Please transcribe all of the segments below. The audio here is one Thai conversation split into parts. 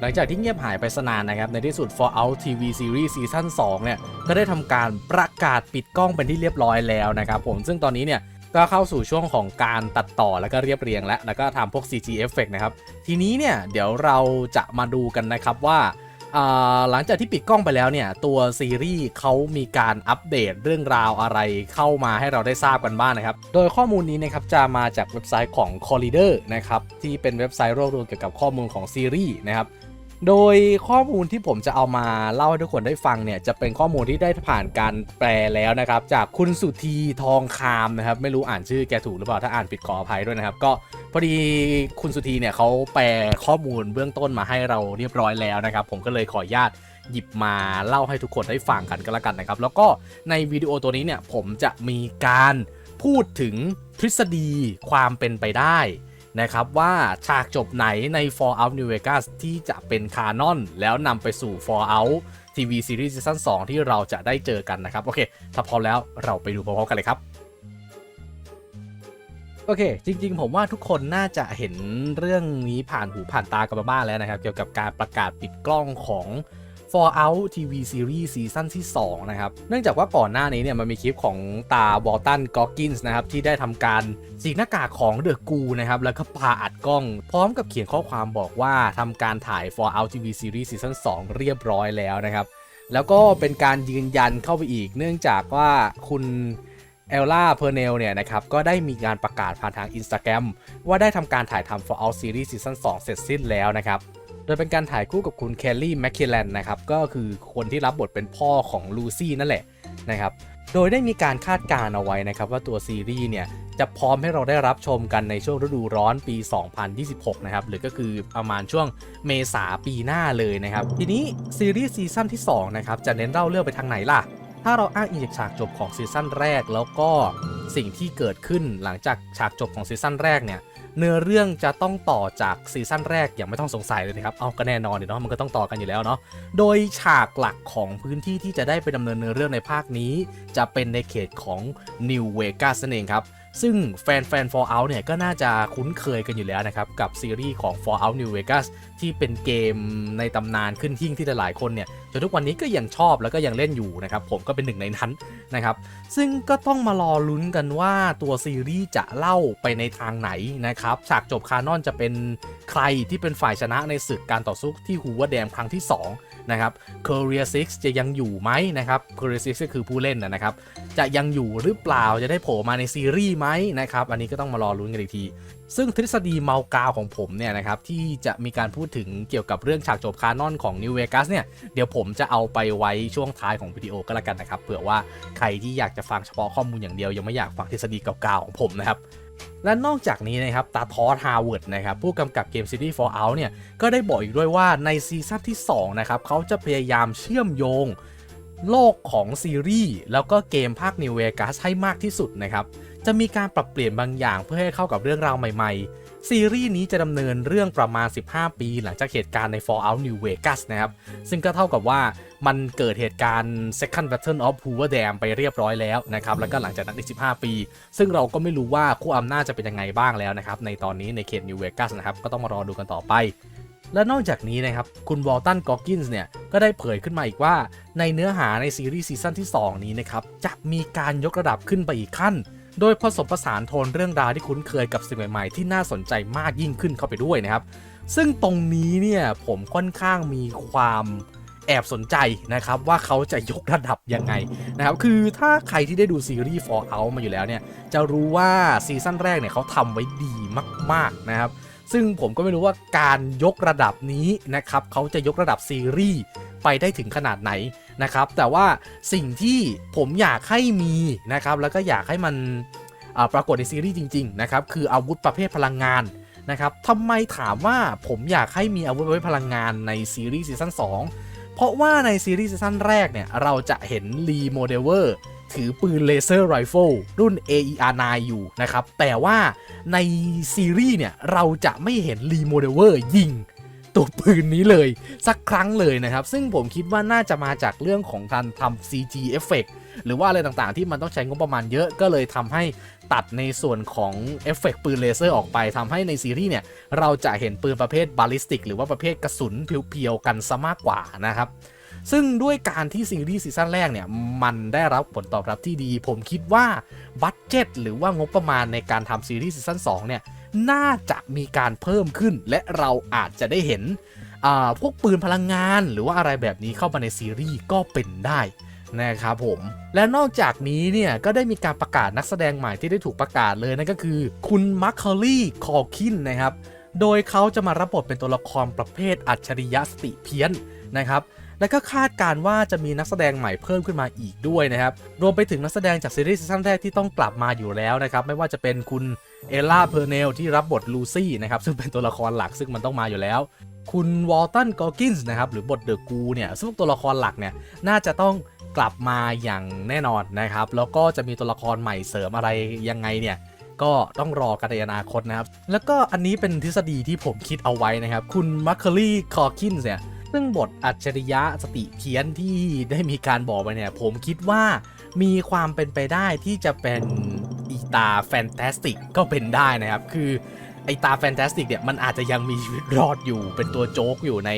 หลังจากที่เงียบหายไปสนานนะครับ ในที่สุด Fallout TV Series ซีซั่น2เนี่ย ก็ได้ทำการประกาศปิดกล้องเป็นที่เรียบร้อยแล้วนะครับผม ซึ่งตอนนี้เนี่ยก็เข้าสู่ช่วงของการตัดต่อแล้วก็เรียบเรียงแล้วแล้วก็ทำพวก CG effect นะครับ ทีนี้เนี่ยเดี๋ยวเราจะมาดูกันนะครับว่าอ่าหลังจากที่ปิดกล้องไปแล้วเนี่ย ตัวซีรีส์เขามีการอัปเดตเรื่องราวอะไรเข้ามาให้เราได้ทราบกันบ้างนะครับ โดยข้อมูลนี้นะครับจะมาจากเว็บไซต์ของ Collider นะครับ ที่เป็นเว็บไซต์รวบรวมเกี่ยวกับข้อมูลของซีรีส์นะครับ โดยข้อมูลที่ผมจะเอามาเล่าให้ทุกคนได้ฟังเนี่ยจะเป็นข้อมูลที่ได้ผ่านการแปลแล้วนะครับ จากคุณสุธีทองคามนะครับไม่รู้อ่านชื่อแกถูกหรือเปล่าถ้าอ่านผิดขออภัยด้วยนะครับ ก็พอดีคุณสุธีเนี่ยเขาแปลข้อมูลเบื้องต้นมาให้เราเรียบร้อยแล้วนะครับ ผมก็เลยขออนุญาตหยิบมาเล่าให้ทุกคนได้ฟังกันก็แล้วกันนะครับ แล้วก็ในวิดีโอตัวนี้เนี่ยผมจะมีการพูดถึงทฤษฎีความเป็นไปได้ นะครับว่าฉากจบไหนใน Fallout New Vegas ที่จะเป็นคานอน แล้วนำไปสู่ Fallout TV Series Season 2 ที่เราจะได้เจอกันนะครับ โอเค ถ้าพร้อมแล้วเราไปดูพร้อมๆกันเลยครับโอเค จริงๆ ผมว่าทุกคนน่าจะเห็นเรื่องนี้ผ่านหูผ่านตากันมาบ้างแล้วนะครับ เกี่ยวกับการประกาศปิดกล้องของ Fallout TV Series ซีซั่นที่ 2 นะครับ เนื่องจากว่าก่อนหน้านี้เนี่ยมันมีคลิปของตาบอลตันกอ g กินส์นะครับ ที่ได้ทำการสีหน้ากากของเดอะกูนะครับ แล้วก็ปาอัดกล้อง พร้อมกับเขียนข้อความบอกว่าทำการถ่าย Fallout TV Series ซีซั่น2 เรียบร้อยแล้วนะครับ แล้วก็เป็นการยืนยันเข้าไปอีก เนื่องจากว่าคุณเอลล่าเพอร์เนลเนี่ยนะครับ ก็ได้มีการประกาศผ่านทาง Instagram ว่าได้ทำการถ่ายทำ Fallout Series ซีซั่น2เสร็จสิ้นแล้วนะครับ โดยเป็นการถ่ายคู่กับคุณแคลลี่แมคเคลแลนนะครับก็คือคนที่รับบทเป็นพ่อของลูซี่นั่นแหละนะครับโดยได้มีการคาดการณ์เอาไว้นะครับว่าตัวซีรีส์เนี่ยจะพร้อมให้เราได้รับชมกันในช่วงฤดูร้อนปี 2026 นะครับ หรือก็คือประมาณช่วงเมษาปีหน้าเลยนะครับ ทีนี้ซีรีส์ซีซั่นที่ 2 นะครับ จะเน้นเล่าเรื่องไปทางไหนล่ะ ถ้าเราอ้างอิงจากฉากจบของซีซั่นแรก แล้วก็สิ่งที่เกิดขึ้นหลังจากฉากจบของซีซั่นแรกเนี่ยเนื้อเรื่องจะต้องต่อจากซีซั่นแรกอย่างไม่ต้องสงสัยเลยนะครับ เอาก็แน่นอนเนาะมันก็ต้องต่อกันอยู่แล้วเนาะ โดยฉากหลักของพื้นที่ที่จะได้ไปดำเนินเนื้อเรื่องในภาคนี้ จะเป็นในเขตของ New Vegas นั่นเองครับ ซึ่งแฟนแฟน Fallout เนี่ยก็น่าจะคุ้นเคยกันอยู่แล้วนะครับ กับซีรีส์ของ Fallout New Vegas ที่เป็นเกมในตำนานขึ้นหิ่งที่หลายๆคนเนี่ยจนทุกวันนี้ก็ยังชอบแล้วก็ยังเล่นอยู่นะครับ ผมก็เป็นหนึ่งในนั้นนะครับ ซึ่งก็ต้องมารอลุ้นกันว่าตัวซีรีส์จะเล่าไปในทางไหนนะครับฉากจบคานอนจะเป็นใครที่เป็นฝ่ายชนะในศึกการต่อสู้ที่ฮูเวอร์แดมครั้งที่ 2 นะครับ c o r i e r 6จะยังอยู่ไหมนะครับ c o r i e r 6ก็คือผู้เล่นนะครับ จะยังอยู่หรือเปล่าจะได้โผล่มาในซีรีส์ไหมนะครับ อันนี้ก็ต้องมารอลุ้นกันอีกที ซึ่งทฤษฎีเมากาวของผมเนี่ยนะครับที่จะมีการพูดถึงเกี่ยวกับเรื่องฉากจบคานอนของ New Vegas เนี่ยเดี๋ยวผมจะเอาไปไว้ช่วงท้ายของวิดีโอก็แล้วกันนะครับเผื่อว่าใครที่อยากจะฟังเฉพาะข้อมูลอย่างเดียว ยังไม่อยากฟังทฤษฎีเก่าๆของผมนะครับและนอกจากนี้นะครับตาทอสฮาวเวิร์ดนะครับผู้กำกับเกมซีรีส์ Fallout เนี่ยก็ได้บอกอีกด้วยว่าในซีซั่นที่2นะครับเขาจะพยายามเชื่อมโยงโลกของซีรีส์แล้วก็เกมภาค New Vegas ให้มากที่สุดนะครับ จะมีการปรับเปลี่ยนบางอย่างเพื่อให้เข้ากับเรื่องราวใหม่ๆ ซีรีส์นี้จะดำเนินเรื่องประมาณ 15 ปีหลังจากเหตุการณ์ใน Fallout New Vegas นะครับ ซึ่งก็เท่ากับว่ามันเกิดเหตุการณ์ Second Battle of Hoover Dam ไปเรียบร้อยแล้วนะครับ แล้วก็หลังจากนั้นอีก 15 ปี ซึ่งเราก็ไม่รู้ว่าคู่อำนาจจะเป็นยังไงบ้างแล้วนะครับ ในตอนนี้ในเขต New Vegas นะครับ ก็ต้องมารอดูกันต่อไปและนอกจากนี้นะครับ คุณวอลตัน กอกินส์เนี่ย ก็ได้เผยขึ้นมาอีกว่า ในเนื้อหาในซีรีส์ซีซั่นที่ 2 นี้นะครับ จะมีการยกระดับขึ้นไปอีกขั้น โดยผสมผสานโทนเรื่องราวที่คุ้นเคยกับสิ่งใหม่ๆ ที่น่าสนใจมากยิ่งขึ้นเข้าไปด้วยนะครับ ซึ่งตรงนี้เนี่ยผมค่อนข้างมีความแอบสนใจนะครับว่าเขาจะยกระดับยังไงนะครับคือถ้าใครที่ได้ดูซีรีส์ Fallout มาอยู่แล้วเนี่ยจะรู้ว่าซีซั่นแรกเนี่ยเขาทำไว้ดีมากๆนะครับซึ่งผมก็ไม่รู้ว่าการยกระดับนี้นะครับเขาจะยกระดับซีรีส์ ไปได้ถึงขนาดไหนนะครับ แต่ว่าสิ่งที่ผมอยากให้มีนะครับ แล้วก็อยากให้มันปรากฏในซีรีส์จริง ๆ นะครับ คืออาวุธประเภทพลังงานนะครับทำไมถามว่าผมอยากให้มีอาวุธประเภทพลังงานในซีรีส์ซีซั่น2เพราะว่าในซีรีส์ซีซั่นแรกเนี่ย เราจะเห็นลีโมเดเวอร์ถือปืนเลเซอร์ไรเฟิลรุ่น AER9 อยู่นะครับ แต่ว่าในซีรีส์เนี่ย เราจะไม่เห็นรีโมเดเวอร์ยิง ตัวปืนนี้เลย สักครั้งเลยนะครับ ซึ่งผมคิดว่าน่าจะมาจากเรื่องของการทำ CG effect หรือว่าอะไรต่างๆ ที่มันต้องใช้งบประมาณเยอะก็เลยทำให้ตัดในส่วนของเอฟเฟกต์ปืนเลเซอร์ออกไปทำให้ในซีรีส์เนี่ย เราจะเห็นปืนประเภทบาลิสติก หรือว่าประเภทกระสุนเพียวๆกันซะมากกว่านะครับซึ่งด้วยการที่ซีรีส์ซีซั่นแรกเนี่ย มันได้รับผลตอบรับที่ดี ผมคิดว่าบัตเจ็ตหรือว่างบประมาณในการทำซีรีส์ซีซั่น2เนี่ย น่าจะมีการเพิ่มขึ้น และเราอาจจะได้เห็นพวกปืนพลังงานหรือว่าอะไรแบบนี้เข้ามาในซีรีส์ก็เป็นได้นะครับผม และนอกจากนี้เนี่ย ก็ได้มีการประกาศนักแสดงใหม่ที่ได้ถูกประกาศเลย นั่นก็คือคุณมัคคอลี่คอคินนะครับ โดยเขาจะมารับบทเป็นตัวละครประเภทอัจฉริยะสติเพี้ยนนะครับและก็คาดการณ์ว่าจะมีนักแสดงใหม่เพิ่มขึ้นมาอีกด้วยนะครับ รวมไปถึงนักแสดงจากซีรีส์ซีซั่นแรกที่ต้องกลับมาอยู่แล้วนะครับ ไม่ว่าจะเป็นคุณ เอลล่าเพอร์เนลที่รับบทลูซี่นะครับซึ่งเป็นตัวละครหลักซึ่งมันต้องมาอยู่แล้ว คุณวอลตันกอกินส์นะครับหรือบทเดอะกูเนี่ยซึ่งตัวละครหลักเนี่ยน่าจะต้องกลับมาอย่างแน่นอนนะครับ แล้วก็จะมีตัวละครใหม่เสริมอะไรยังไงเนี่ยก็ต้องรอกันในอนาคตนะครับ แล้วก็อันนี้เป็นทฤษฎีที่ผมคิดเอาไว้นะครับ คุณมัคเคอรี่คอคินส์เนี่ยซึ่งบทอัจฉริยะสติเพี้ยนที่ได้มีการบอกไปเนี่ย ผมคิดว่ามีความเป็นไปได้ที่จะเป็น ตาแฟนตาสติกก็เป็นได้นะครับ คือไอตาแฟนตาสติกเนี่ยมันอาจจะยังมีชีวิตรอดอยู่เป็นตัวโจ๊กอยู่ใน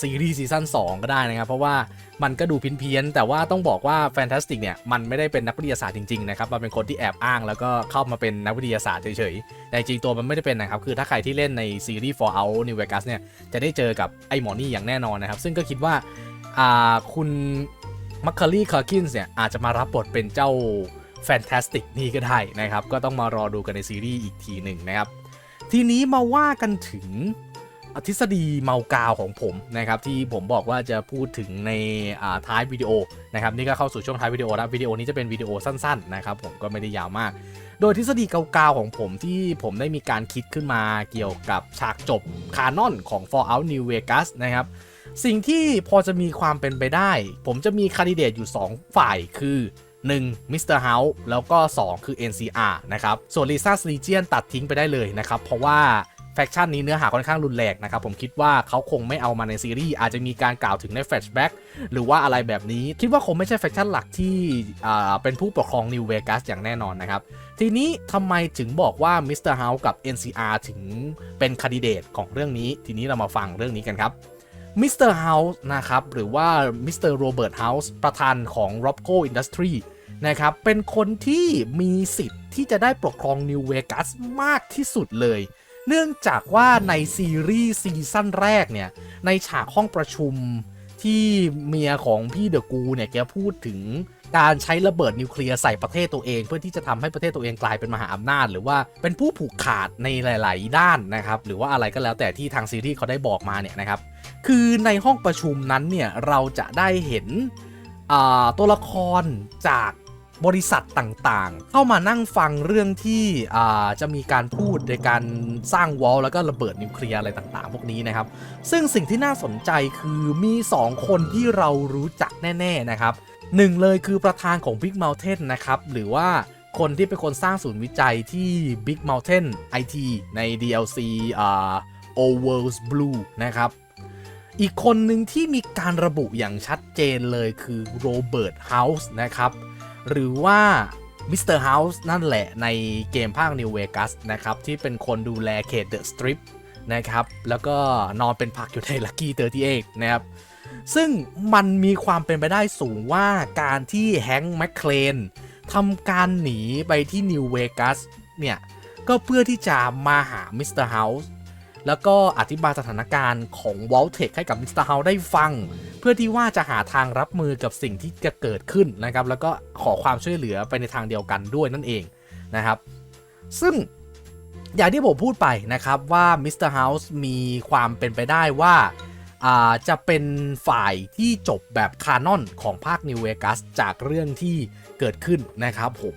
ซีรีส์ซีซั่น2 ก็ได้นะครับ เพราะว่ามันก็ดูเพี้ยนๆแต่ว่าต้องบอกว่าแฟนตาสติกเนี่ยมันไม่ได้เป็นนักวิทยาศาสตร์จริงๆนะครับมันเป็นคนที่แอบอ้างแล้วก็เข้ามาเป็นนักวิทยาศาสตร์เฉยๆแต่จริงตัวมันไม่ได้เป็นนะครับ คือถ้าใครที่เล่นในซีรีส์ Fallout New Vegas เนี่ยจะได้เจอกับไอ้หมอนี่อย่างแน่นอนนะครับ ซึ่งก็คิดว่าคุณมัคคารีคาร์คินส์เนี่ยอาจจะมารับบทเป็นเจ้า แฟนตาสติกนี่ก็ได้นะครับ ก็ต้องมารอดูกันในซีรีส์อีกทีหนึ่งนะครับ ทีนี้มาว่ากันถึงทฤษฎีเมากาวของผมนะครับ ที่ผมบอกว่าจะพูดถึงในท้ายวิดีโอนะครับ นี่ก็เข้าสู่ช่วงท้ายวิดีโอแล้ววิดีโอนี้จะเป็นวิดีโอสั้น ๆ นะครับ ผมก็ไม่ได้ยาวมาก โดยทฤษฎีเกาๆของผมที่ผมได้มีการคิดขึ้นมาเกี่ยวกับฉากจบคานอนของ Fallout New Vegas นะครับสิ่งที่พอจะมีความเป็นไปได้ ผมจะมีค a n d i d a t e อยู่ 2 ฝ่ายคือ 1. Mr. House แล้วก็ 2 คือ NCR นะครับ ส่วน Lisa s l e g i o n ตัดทิ้งไปได้เลยนะครับ เพราะว่าแฟคชันนี้เนื้อหาค่อนข้างรุนแรงนะครับ ผมคิดว่าเขาคงไม่เอามาในซีรีส์ อาจจะมีการกล่าวถึงในแฟลชแบ็กหรือว่าอะไรแบบนี้ คิดว่าคงไม่ใช่แฟคชั่นหลักที่เป็นผู้ปกครองนิวเวกัสอย่างแน่นอนนะครับ ทีนี้ทำไมถึงบอกว่า Mr. House กับ NCR ถึงเป็นค a n d i d a t e ของเรื่องนี้ ทีนี้เรามาฟังเรื่องนี้กันครับมิสเตอร์เฮาส์นะครับหรือว่ามิสเตอร์โรเบิร์ตเฮาส์ประธานของ Robco Industry นะครับ เป็นคนที่มีสิทธิ์ที่จะได้ปกครองนิวเวกัสมากที่สุดเลย เนื่องจากว่าในซีรีส์ซีซั่นแรกเนี่ย ในฉากห้องประชุมที่เมียของพี่เดอะกูเนี่ยแกพูดถึงการใช้ระเบิดนิวเคลียร์ใส่ประเทศตัวเอง เพื่อที่จะทำให้ประเทศตัวเองกลายเป็นมหาอำนาจ หรือว่าเป็นผู้ผูกขาดในหลาย ๆ ด้านนะครับ หรือว่าอะไรก็แล้วแต่ที่ทางซีรีส์เขาได้บอกมาเนี่ยนะครับ คือในห้องประชุมนั้นเนี่ยเราจะได้เห็นตัวละครจาก บริษัทต่างๆ เข้ามานั่งฟังเรื่องที่จะมีการพูดในการสร้างวอลแล้วก็ระเบิดนิวเคลียร์อะไรต่างๆ พวกนี้นะครับ ซึ่งสิ่งที่น่าสนใจคือมี 2 คนที่เรารู้จักแน่ ๆ นะครับหนึ่งเลยคือประธานของ Big Mountain นะครับ หรือว่าคนที่เป็นคนสร้างศูนย์วิจัยที่ Big Mountain IT ใน DLC อ่า Old Worlds Blue นะครับ อีกคนหนึ่งที่มีการระบุอย่างชัดเจนเลยคือโรเบิร์ตเฮาส์นะครับ หรือว่ามิสเตอร์เฮาส์นั่นแหละในเกมภาค New Vegas นะครับ ที่เป็นคนดูแลเขตเดอะสตริปนะครับ แล้วก็นอนเป็นผักอยู่ใน Lucky 38นะครับ ซึ่งมันมีความเป็นไปได้สูงว่าการที่แฮงค์แมคเคลนทำการหนีไปที่นิวเวกัสเนี่ย ก็เพื่อที่จะมาหามิสเตอร์เฮาส์ แล้วก็อธิบายสถานการณ์ของวอลเทคให้กับมิสเตอร์เฮาส์ได้ฟัง เพื่อที่ว่าจะหาทางรับมือกับสิ่งที่จะเกิดขึ้นนะครับ แล้วก็ขอความช่วยเหลือไปในทางเดียวกันด้วยนั่นเองนะครับ ซึ่งอย่างที่ผมพูดไปนะครับว่ามิสเตอร์เฮาส์มีความเป็นไปได้ว่าาจะเป็นฝ่ายที่จบแบบคานอนของภาค New Vegas จากเรื่องที่เกิดขึ้นนะครับผม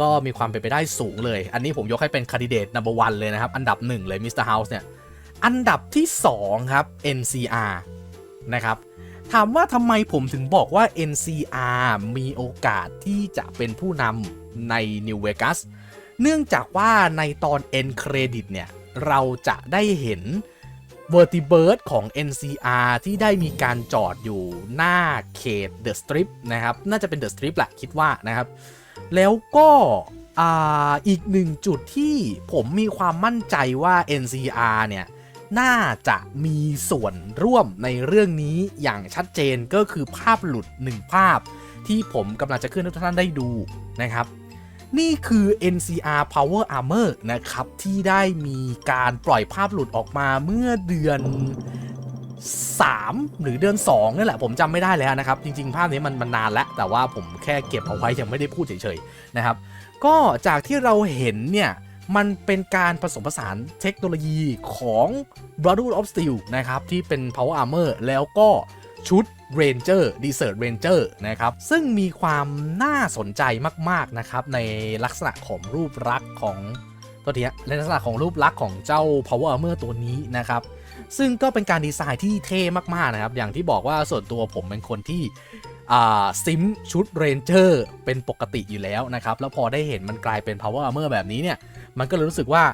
ก็มีความเป็นไปได้สูงเลย อันนี้ผมยกให้เป็นคัดิเดต number one เลยนะครับ อันดับหนึ่งเลยมิสเตอร์เฮาส์เนี่ย อันดับที่ 2 ครับ NCR นะครับถามว่าทำไมผมถึงบอกว่า NCR มีโอกาสที่จะเป็นผู้นำใน New Vegas เนื่องจากว่าในตอน End Credit เนี่ย เราจะได้เห็น Vertibird ของ NCR ที่ได้มีการจอดอยู่หน้าเขต The Strip นะครับ น่าจะเป็น The Strip แหละคิดว่านะครับ แล้วก็อีกหนึ่งจุดที่ผมมีความมั่นใจว่า NCR เนี่ย น่าจะมีส่วนร่วมในเรื่องนี้อย่างชัดเจนก็คือภาพหลุดหนึ่งภาพ ที่ผมกำลังจะขึ้นให้ทุกท่านได้ดูนะครับ นี่คือ NCR Power Armor นะครับ ที่ได้มีการปล่อยภาพหลุดออกมาเมื่อเดือน 3 หรือเดือน 2 นี่แหละ ผมจำไม่ได้แล้วนะครับ จริง ๆ ภาพนี้มันมันนานแล้ว แต่ว่าผมแค่เก็บเอาไว้ยังไม่ได้พูดเฉยๆนะครับ ก็จากที่เราเห็นเนี่ย มันเป็นการผสมผสานเทคโนโลยีของ Brotherhood of Steel นะครับ ที่เป็น Power Armor แล้วก็ชุด Ranger Desert Ranger นะครับ ซึ่งมีความน่าสนใจมาก ๆ นะครับ ในลักษณะของรูปลักษณ์ของตัวนี้ในลักษณะของรูปลักษณ์ของเจ้า Power Armor ตัวนี้นะครับ ซึ่งก็เป็นการดีไซน์ที่เท่มาก ๆ นะครับ อย่างที่บอกว่าส่วนตัวผมเป็นคนที่ ซิมชุดเรนเจอร์เป็นปกติอยู่แล้วนะครับ แล้วพอได้เห็นมันกลายเป็น Power Armor แบบนี้เนี่ย มันก็เลยรู้สึกว่า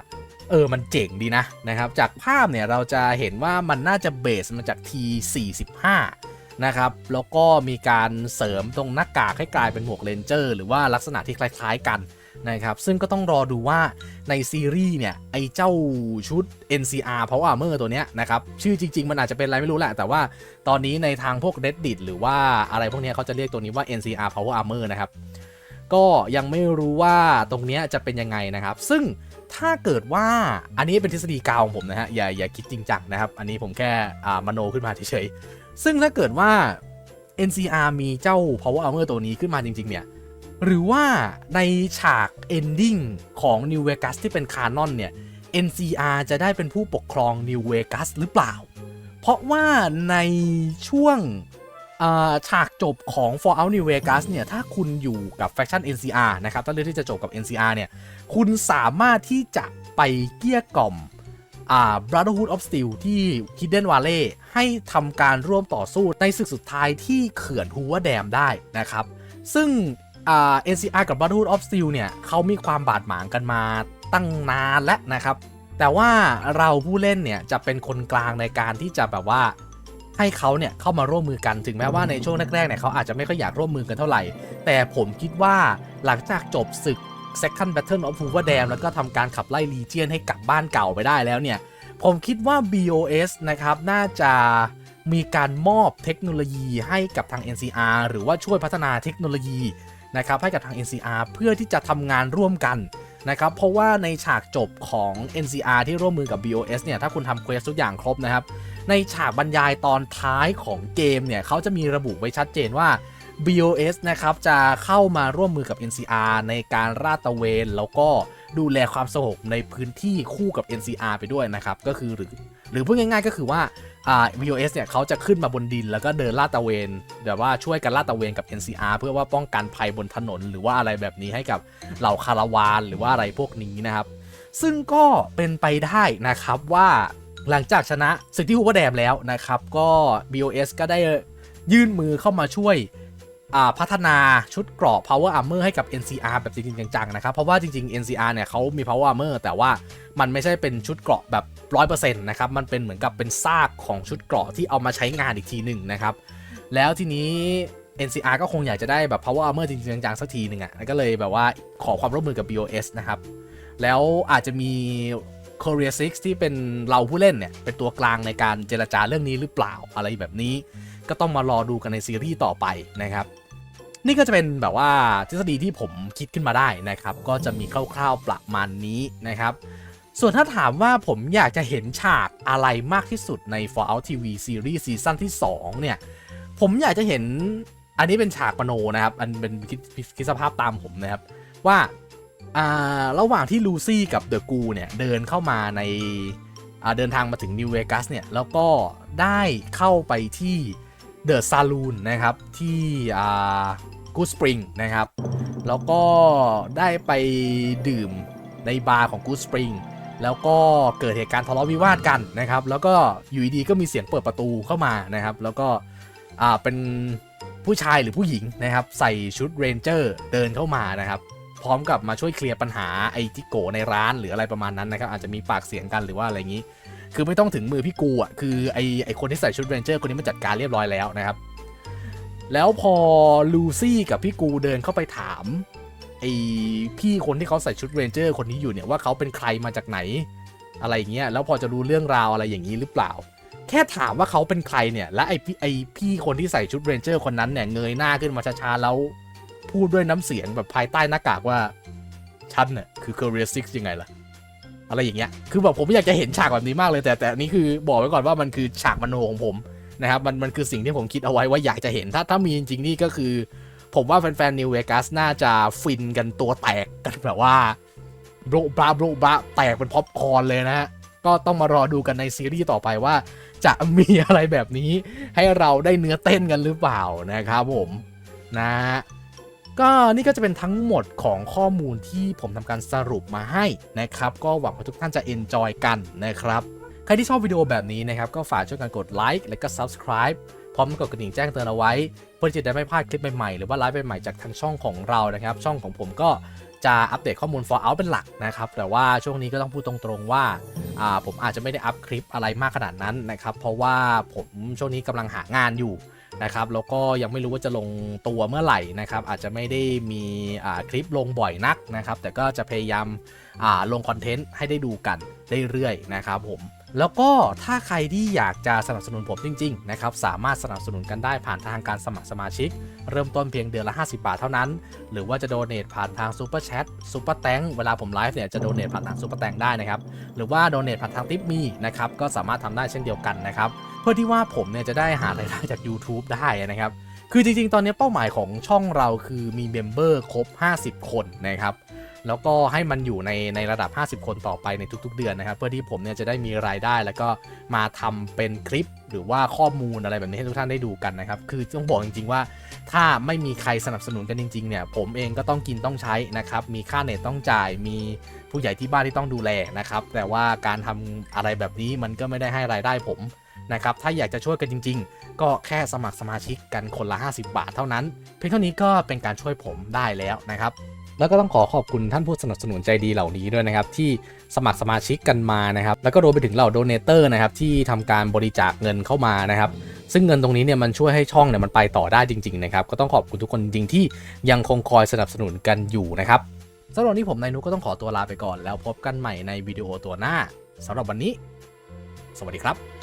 เออ มันเจ๋งดีนะนะครับ จากภาพเนี่ยเราจะเห็นว่ามันน่าจะเบสมาจาก T45 นะครับ แล้วก็มีการเสริมตรงหน้ากากให้กลายเป็นหมวกเรนเจอร์หรือว่าลักษณะที่คล้าย ๆ กัน นะครับ ซึ่งก็ต้องรอดูว่าในซีรีส์เนี่ย ไอเจ้าชุด NCR Power Armor ตัวเนี้ยนะครับ ชื่อจริง ๆ มันอาจจะเป็นอะไรไม่รู้แหละ แต่ว่าตอนนี้ในทางพวก Reddit หรือว่าอะไรพวกนี้เขาจะเรียกตัวนี้ว่า NCR Power Armor นะครับ ก็ยังไม่รู้ว่าตรงเนี้ยจะเป็นยังไงนะครับ ซึ่งถ้าเกิดว่าอันนี้เป็นทฤษฎีกาวของผมนะฮะอย่าอย่าคิดจริงจังนะครับ อันนี้ผมแค่มโนขึ้นมาเฉยๆซึ่งถ้าเกิดว่า NCR มีเจ้า Power Armor ตัวนี้ขึ้นมาจริง ๆ เนี่ย หรือว่าในฉาก Ending ของ New Vegas ที่เป็นคานอนเนี่ย NCR จะได้เป็นผู้ปกครอง New Vegas หรือเปล่า เพราะว่าในช่วงฉากจบของ Fallout New Vegas เนี่ย ถ้าคุณอยู่กับแฟคชั่น NCR นะครับ ถ้าเลือกที่จะจบกับ NCR เนี่ย คุณสามารถที่จะไปเกี้ยกล่อม Brotherhood of Steel ที่ Hidden Valley ให้ทำการร่วมต่อสู้ในศึกสุดท้ายที่เขื่อนฮูวแดมได้นะครับ ซึ่ง อ่า NCR กับ Brotherhood of Steel เนี่ยเขามีความบาดหมางกันมาตั้งนานแล้วนะครับ แต่ว่าเราผู้เล่นเนี่ยจะเป็นคนกลางในการที่จะแบบว่าให้เขาเนี่ยเข้ามาร่วมมือกันถึงแม้ว่าในช่วงแรกๆเนี่ยเขาอาจจะไม่ค่อยอยากร่วมมือกันเท่าไหร่ แต่ผมคิดว่าหลังจากจบศึก Second Battle of Hoover Dam แล้วก็ทำการขับไล่ Legion ให้กลับบ้านเก่าไปได้แล้วเนี่ย ผมคิดว่า BOS นะครับน่าจะมีการมอบเทคโนโลยีให้กับทาง NCR หรือว่าช่วยพัฒนาเทคโนโลยี นะครับให้กับทาง NCR เพื่อที่จะทำงานร่วมกันนะครับเพราะว่าในฉากจบของ NCR ที่ร่วมมือกับ BOS เนี่ยถ้าคุณทำเควสทุกอย่างครบนะครับในฉากบรรยายตอนท้ายของเกมเนี่ยเขาจะมีระบุไว้ชัดเจนว่า BOS นะครับจะเข้ามาร่วมมือกับ NCR ในการราดตระเวน แล้วก็ดูแลความสงบในพื้นที่คู่กับ NCR ไปด้วยนะครับก็คือหรือหรือพูดง่ายๆก็คือว่า อ่า BOS เนี่ยเขาจะขึ้นมาบนดินแล้วก็เดินลาดตระเวนแบบว่าช่วยกันลาดตระเวนกับ NCR เพื่อว่าป้องกันภัยบนถนน หรือว่าอะไรแบบนี้ให้กับเหล่าคาราวานหรือว่าอะไรพวกนี้นะครับ ซึ่งก็เป็นไปได้นะครับว่าหลังจากชนะสึกที่ฮูเวอร์แดมแล้วนะครับ ก็ BOS ก็ได้ยื่นมือเข้ามาช่วย พัฒนาชุดเกราะ Power Armor ให้กับ NCR แบบจริงๆจังๆนะครับ เพราะว่าจริง ๆ NCR เนี่ยเขามี Power Armor แต่ว่ามันไม่ใช่เป็นชุดเกราะแบบ 100%นะครับ มันเป็นเหมือนกับเป็นซากของชุดเกราะที่เอามาใช้งานอีกทีหนึ่งนะครับ แล้วทีนี้ NCR ก็คงอยากจะได้แบบ Power Armor จริงๆจังๆสักทีหนึ่งอะ่ะก็เลยแบบว่าขอความร่วมมือกับ BOS นะครับ แล้วอาจจะมี Korea 6 ที่เป็นเราผู้เล่นเนี่ยเป็นตัวกลางในการเจรจาเรื่องนี้หรือเปล่าอะไรแบบนี้ ก็ต้องมารอดูกันในซีรีส์ต่อไปนะครับ นี่ก็จะเป็นแบบว่าทฤษฎีที่ผมคิดขึ้นมาได้นะครับ ก็จะมีคร่าวๆประมาณนี้นะครับ ส่วนถ้าถามว่าผมอยากจะเห็นฉากอะไรมากที่สุดใน Fallout TV Series ซีซั่นที่ 2 เนี่ย ผมอยากจะเห็นอันนี้เป็นฉากปโนนะครับ อันเป็นคิดคิดสภาพตามผมนะครับ ว่าระหว่างที่ลูซี่กับเดอะกูเนี่ย เดินเข้ามาในเดินทางมาถึงนิวเวกัสเนี่ย แล้วก็ได้เข้าไปที่ เดอะซาลูนนะครับที่อ่ากูสปริงนะครับ แล้วก็ได้ไปดื่มในบาร์ของกูสปริงแล้วก็เกิดเหตุการณ์ทะเลาะวิวาทกันนะครับ แล้วก็อยู่ดีๆก็มีเสียงเปิดประตูเข้ามานะครับ แล้วก็อ่าเป็นผู้ชายหรือผู้หญิงนะครับ ใส่ชุดเรนเจอร์เดินเข้ามานะครับ พร้อมกับมาช่วยเคลียร์ปัญหาไอ้จิโกในร้านหรืออะไรประมาณนั้นนะครับ อาจจะมีปากเสียงกันหรือว่าอะไรอย่างนี้ คือไม่ต้องถึงมือพี่กูอะคือไอไอคนที่ใส่ชุดเรนเจอร์คนนี้มันจัดการเรียบร้อยแล้วนะครับ แล้วพอลูซี่กับพี่กูเดินเข้าไปถามไอพี่คนที่เขาใส่ชุดเรนเจอร์คนนี้อยู่เนี่ยว่าเขาเป็นใครมาจากไหน อะไรอย่างเงี้ยแล้วพอจะรู้เรื่องราวอะไรอย่างนี้หรือเปล่า แค่ถามว่าเขาเป็นใครเนี่ย และไอพี่ไอพี่คนที่ใส่ชุดเรนเจอร์คนนั้นเนี่ยเงยหน้าขึ้นมาช้าๆแล้วพูดด้วยน้ำเสียงแบบภายใต้หน้ากากว่าฉันเนี่ยคือ Career Six ยังไงล่ะ อะไรอย่างเงี้ยคือแบบผมอยากจะเห็นฉากแบบนี้มากเลย แต่แต่นี้คือบอกไว้ก่อนว่ามันคือฉากมโนของผมนะครับมันมันคือสิ่งที่ผมคิดเอาไว้ว่าอยากจะเห็นถ้าถ้ามีจริงๆนี่ก็คือ ผมว่าแฟนๆนิวเวกัสน่าจะฟินกันตัวแตกกันแบบว่าโบะบาโบะบาแตกเป็นพ็อปคอร์นเลยนะฮะก็ต้องมารอดูกันในซีรีส์ต่อไปว่า จะมีอะไรแบบนี้ให้เราได้เนื้อเต้นกันหรือเปล่านะครับผมนะฮะ ก็นี่ก็จะเป็นทั้งหมดของข้อมูลที่ผมทำการสรุปมาให้นะครับ ก็หวังว่าทุกท่านจะ enjoy กันนะครับ ใครที่ชอบวิดีโอแบบนี้นะครับ ก็ฝากช่วยกันกดไลค์และก็ subscribe พร้อมกดกระดิ่งแจ้งเตือนเอาไว้ เพื่อที่จะได้ไม่พลาดคลิปใหม่ๆ หรือว่าไลฟ์ใหม่ๆจากทางช่องของเรานะครับ ช่องของผมก็จะอัปเดตข้อมูล for out เป็นหลักนะครับ แต่ว่าช่วงนี้ก็ต้องพูดตรงๆว่าอ่าผมอาจจะไม่ได้อัพคลิปอะไรมากขนาดนั้นนะครับ เพราะว่าผมช่วงนี้กำลังหางานอยู่ นะครับแล้วก็ยังไม่รู้ว่าจะลงตัวเมื่อไหร่นะครับอาจจะไม่ได้มีคลิปลงบ่อยนักนะครับแต่ก็จะพยายามาลงคอนเทนต์ให้ได้ดูกันเรื่อยๆนะครับผมแล้วก็ถ้าใครที่อยากจะสนับสนุนผมจริงๆนะครับสามารถสนับสนุนกันได้ผ่านทางการสมัครสมาชิก เริ่มต้นเพียงเดือนละ 50 บาทเท่านั้น หรือว่าจะโดเน a t ผ่านทางซูเปอร์แชทซูเปอร์แตงเวลาผมไลฟ์เนี่ยจะโดเน a t ผ่านทางซูเปอร์แตงได้นะครับหรือว่าโดเน a t ผ่านทางทิปมีนะครับก็สามารถทำได้เช่นเดียวกันนะครับ เพื่อที่ว่าผมเนี่ยจะได้หารายได้จาก YouTube ได้นะครับ คือจริงๆ ตอนนี้เป้าหมายของช่องเราคือมีเมมเบอร์ครบ 50 คนนะครับแล้วก็ให้มันอยู่ในในระดับ 50 คนต่อไปในทุก ๆ เดือนนะครับ เพื่อที่ผมเนี่ยจะได้มีรายได้แล้วก็มาทำเป็นคลิปหรือว่าข้อมูลอะไรแบบนี้ให้ทุกท่านได้ดูกันนะครับ คือต้องบอกจริง ๆ ว่า ถ้าไม่มีใครสนับสนุนกันจริง ๆ เนี่ย ผมเองก็ต้องกินต้องใช้นะครับ มีค่าเน็ตต้องจ่าย มีผู้ใหญ่ที่บ้านที่ต้องดูแลนะครับ แต่ว่าการทำอะไรแบบนี้มันก็ไม่ได้ให้รายได้ผม นะครับถ้าอยากจะช่วยกันจริง ๆ ก็แค่สมัครสมาชิกกันคนละ 50 บาทเท่านั้น เพียงเท่านี้ก็เป็นการช่วยผมได้แล้วนะครับแล้วก็ต้องขอขอบคุณท่านผู้สนับสนุนใจดีเหล่านี้ด้วยนะครับ ที่สมัครสมาชิกกันมานะครับ แล้วก็รวมไปถึงเหล่าโดเนเตอร์นะครับที่ทำการบริจาคเงินเข้ามานะครับ ซึ่งเงินตรงนี้เนี่ยมันช่วยให้ช่องเนี่ยมันไปต่อได้จริง ๆ นะครับ ก็ต้องขอบคุณทุกคนจริงๆที่ยังคงคอยสนับสนุนกันอยู่นะครับสำหรับนี้ผมนายนุก็ต้องขอตัวลาไปก่อน แล้วพบกันใหม่ในวิดีโอตัวหน้าสำหรับวันนี้ สวัสดีครับ